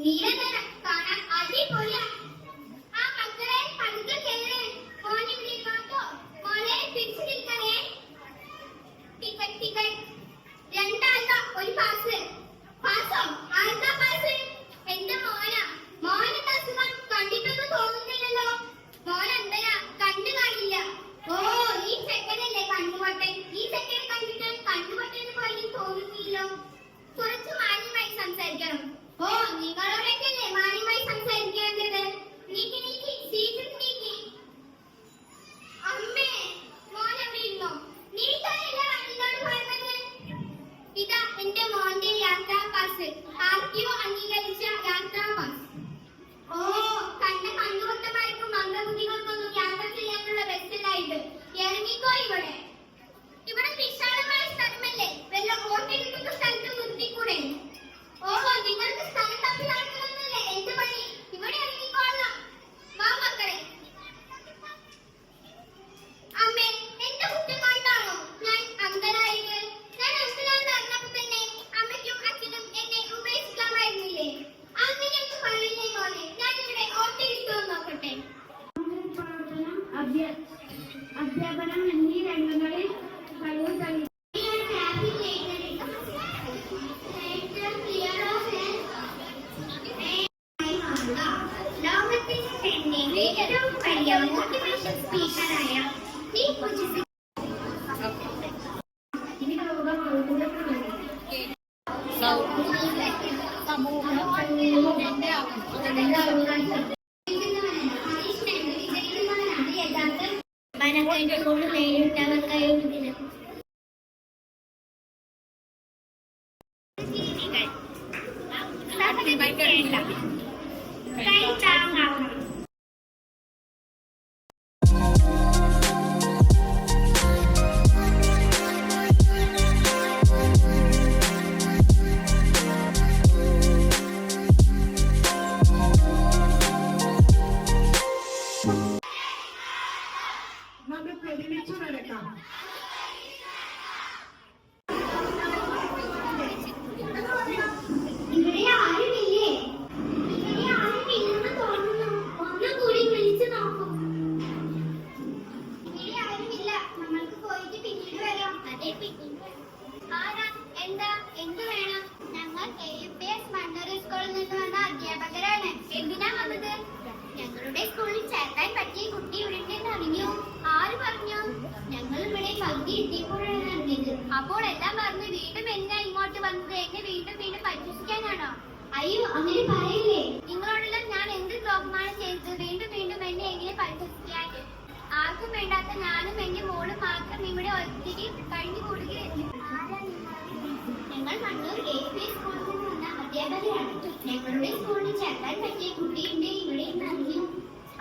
Miren അധ്യാപനം എന്നീ രംഗങ്ങളിൽ കഴിവ് തെളി ലോകത്തിന് തന്നെ ഏറ്റവും വലിയ മോട്ടിവേഷൻ സ്പീക്കറായ നേരിട്ടവർക്കായ ദിനം ഉണ്ടെന്ന് ആര് പറഞ്ഞു? ഞങ്ങൾ ഇവിടെ പകുതി എത്തിയപ്പോഴാണ് അപ്പോൾ എല്ലാം പറഞ്ഞ് വീണ്ടും എന്നെ ഇങ്ങോട്ട് വന്നത്? എന്നെ വീണ്ടും വീണ്ടും പരിശോധിക്കാനാണോ അയ്യോ അങ്ങനെ പറയില്ലേ? നിങ്ങളോടെല്ലാം ഞാൻ എന്ത് ദ്രോഹമാണ് ചെയ്തത്? വീണ്ടും വീണ്ടും എന്നെ എങ്ങനെ പരിശോധിക്കാൻ ആർക്കും വേണ്ടാത്ത ഞാനും എന്റെ മോളും മാത്രം ഇവിടെ ഒത്തിരി കഴിഞ്ഞു കൂടുകയായിരുന്നു. ഞങ്ങൾ മണ്ണൂർ എ പി സ്കൂളിൽ നിന്ന് വന്ന അധ്യാപകരാണ് ഞങ്ങളുടെ സ്കൂളിൽ ചേർക്കാൻ പറ്റിയ കുട്ടിയുണ്ട് ഇവിടെ എന്ന് അറിഞ്ഞു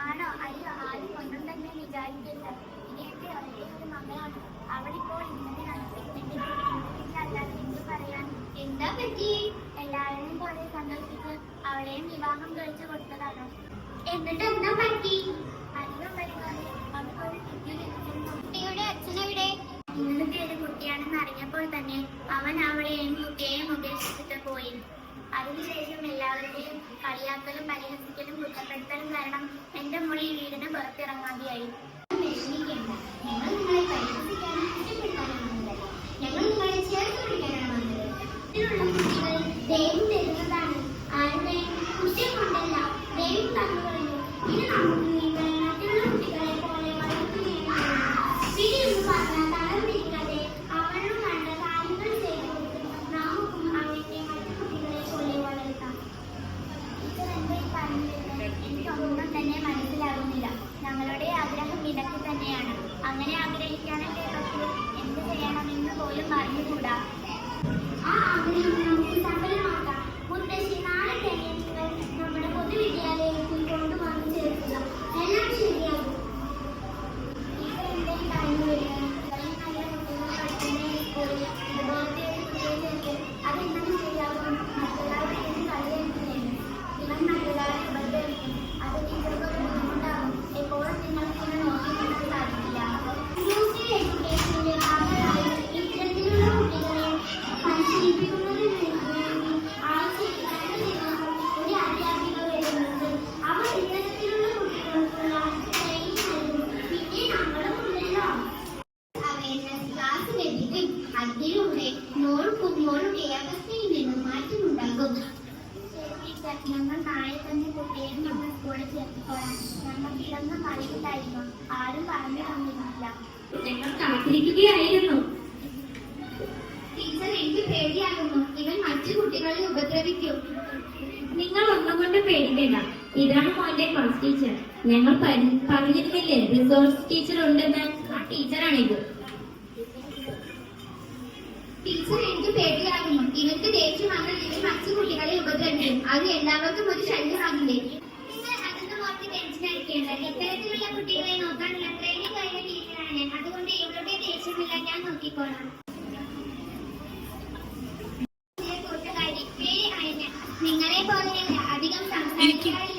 ആണോ അയ്യോ ആരും ഒന്നും വിചാരിക്കില്ല ഇനിയൊക്കെ ഒരേ ഒരു മകളാണ് അവളിപ്പോൾ ഇന്നലെ നടത്തിയിട്ടുണ്ട് അല്ലാതെ എന്ത് പറയാൻ എന്താ പറ്റി എല്ലാവരെയും പോലെ സന്തോഷിച്ച് അവളെയും വിവാഹം കഴിച്ചു കൊടുത്തതാണ് എന്നിട്ട് എന്താ പറ്റി അധികം പരിപാടി അവൾക്കൊരു കുട്ടി. കുട്ടിയുടെ അച്ഛനെവിടെ ഇങ്ങനത്തെ ഒരു കുട്ടിയാണെന്ന് അറിഞ്ഞപ്പോൾ തന്നെ അവൻ അവളെയും കുട്ടിയെയും ഉപേക്ഷിച്ചിട്ട് പോയി അതിനുശേഷം എല്ലാവരുടെയും കളിയാക്കലും പരിഹസിക്കലും കുറ്റപ്പെടുത്തലും കാരണം എന്റെ മോൾ ഈ വീടിന് പുറത്തിറങ്ങാതെയായി മോളുടെ അവസ്ഥയിൽ നിന്നും മാറ്റമുണ്ടാകും ഞങ്ങൾ നാളെ തന്നെ കുട്ടിയെ നമ്മൾ സ്കൂളിൽ ചേർത്തിക്കോളാം ഞങ്ങൾക്ക് കിടന്ന് അറിയില്ലായിരുന്നു ആരും പറഞ്ഞു തന്നിട്ടില്ല ഞങ്ങൾ കാത്തിരിക്കുകയായിരുന്നു. ടീച്ചർ എനിക്ക് പേടിയാകുന്നു. ഇവൻ മറ്റു കുട്ടികളെ ഉപദ്രവിക്കും. നിങ്ങൾ ഒന്നും കൊണ്ട് പേടിക്കേണ്ട. ഇതാണ് മോന്റെ ക്ലാസ് ടീച്ചർ. ഞങ്ങൾ പറഞ്ഞിരുന്നില്ലേ റിസോഴ്സ് ടീച്ചർ ഉണ്ടെന്ന്? ആ ടീച്ചറാണിത്. ടീച്ചർ എനിക്ക് പേടിയാകുന്നു ഇവർക്ക് ദേഷ്യം വന്നാൽ ഇവൻ മറ്റു കുട്ടികളെ ഉപദ്രവിക്കും. അത് എല്ലാവർക്കും ഒരു ശല്യമാകില്ലേ? നിങ്ങൾ അതൊന്നും ഓർത്ത് ടെൻഷൻ അടിക്കേണ്ട. ഇത്തരത്തിലുള്ള കുട്ടികളെ നോക്കാനുള്ള ട്രെയിനിങ് കഴിഞ്ഞ ടീച്ചറാണ് ഞാൻ. അതുകൊണ്ട് ഇവരുടെ ദേഷ്യമില്ല. ഞാൻ നോക്കിക്കോളാം. പ്രിയ കൂട്ടുകാരി, പേര് അയഞ്ഞ. നിങ്ങളെ പോലെയല്ല അധികം സംസാരിക്കാറില്ല.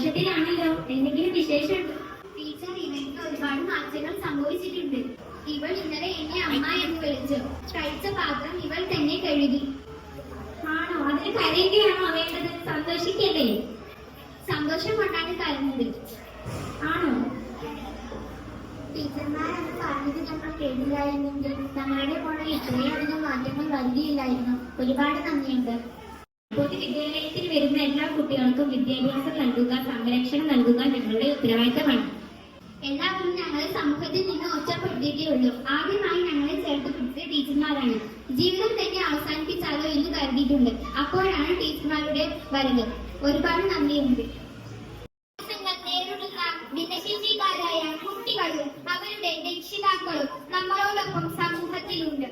വർഷത്തിലാണല്ലോ എന്തെങ്കിലും വിശേഷം ടീച്ചർ ഇവർക്ക് ഒരുപാട് മാറ്റങ്ങൾ സംഭവിച്ചിട്ടുണ്ട്. ഇവൾ ഇന്നലെ എന്നെ അമ്മ എന്ന് വിളിച്ചു. കഴിച്ച പാത്രം ഇവൾ തന്നെ കഴുകി. ആണോ? അതിന് കരയുകയാണോ വേണ്ടത്? സന്തോഷിക്കല്ലേ? സന്തോഷം കൊണ്ടാണ് കരഞ്ഞത്. ആണോ? ടീച്ചർമാരെന്ന് പറഞ്ഞത് നമ്മൾ കേട്ടില്ലായിരുന്നെങ്കിൽ ഞങ്ങളുടെ കൂടെ ഇത്രയും അധികം മാറ്റങ്ങൾ വരികയില്ലായിരുന്നു. ഒരുപാട് നന്ദിയുണ്ട്. പൊതുവിദ്യാലയത്തിൽ വരുന്ന എല്ലാ കുട്ടികൾക്കും വിദ്യാഭ്യാസം നൽകുക സംരക്ഷണം നൽകുക ഞങ്ങളുടെ ഉത്തരവാദിത്തമാണ്. എല്ലാവരും ഞങ്ങളെ സമൂഹത്തിൽ നിന്ന് ഒറ്റപ്പെടുത്തിയിട്ടേ ആദ്യമായി ഞങ്ങളെ ചേർത്ത് പിടിച്ച ടീച്ചർമാരാണ്. ജീവിതം തന്നെ അവസാനിപ്പിച്ചാലോ എന്ന് കരുതിയിട്ടുണ്ട്. അപ്പോഴാണ് ടീച്ചർമാരുടെ വരവ്. ഒരുപാട് നന്ദിയുണ്ട്. ഭിന്നശേഷിക്കാരായ കുട്ടികളും അവരുടെ രക്ഷിതാക്കളും നമ്മളോടൊപ്പം സമൂഹത്തിലുണ്ട്.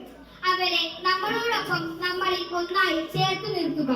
അവരെ നമ്മളോടൊപ്പം നമ്മളിൽ ഒന്നായി ചേർത്ത് നിർത്തുക.